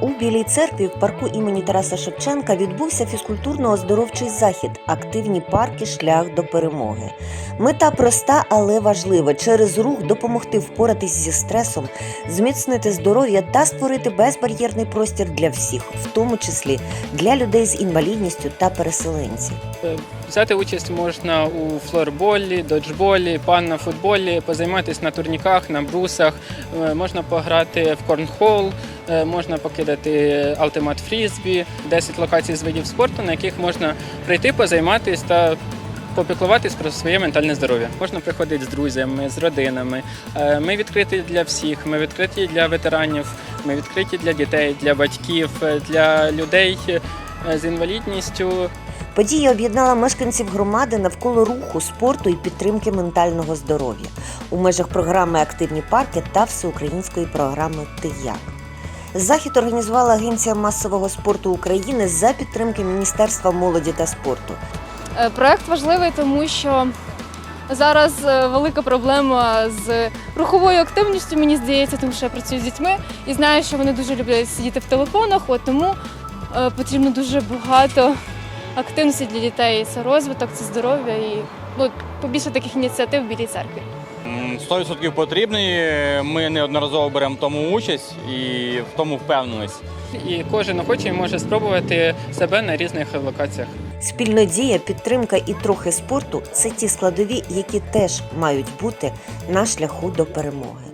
У Білій церкві в парку імені Тараса Шевченка відбувся фізкультурно-оздоровчий захід Активні парки шлях до перемоги. Мета проста, але важлива через рух допомогти впоратись зі стресом, зміцнити здоров'я та створити безбар'єрний простір для всіх, в тому числі для людей з інвалідністю та переселенців. Е, Взяти участь можна у флорболі, доджболі, панна-футболі, позайматися на турніках, на брусах, е, можна пограти в корнхол, можна покидати автомат фрізбі, 10 локацій з видів спорту, на яких можна прийти, позайматися та попіклуватись про своє ментальне здоров'я. Можна приходити з друзями, з родинами. Е, Ми відкриті для всіх. Ми відкриті для ветеранів, ми відкриті для дітей, для батьків, е, для людей е, з інвалідністю. Подія об'єднала мешканців громади навколо руху, спорту і підтримки ментального здоров'я у межах програми Активні парки та всеукраїнської програми Ти як. Захід організувала Агенція масового спорту України за підтримки Міністерства молоді та спорту. Е, Проект важливий, тому що зараз е, велика проблема з руховою активністю, мені здається, тому що я працюю з дітьми і знаю, що вони дуже люблять сидіти в телефонах, от тому е, потрібно дуже багато активності для дітей. Це розвиток, це здоров'я і ну, побільше таких ініціатив в Білій церкві. М, 100% потрібний. Ми неодноразово беремо в тому участь і в тому впевнились. І кожен охочий може спробувати себе на різних локаціях. Спільнодія, підтримка і трохи спорту це ті складові, які теж мають бути на шляху до перемоги.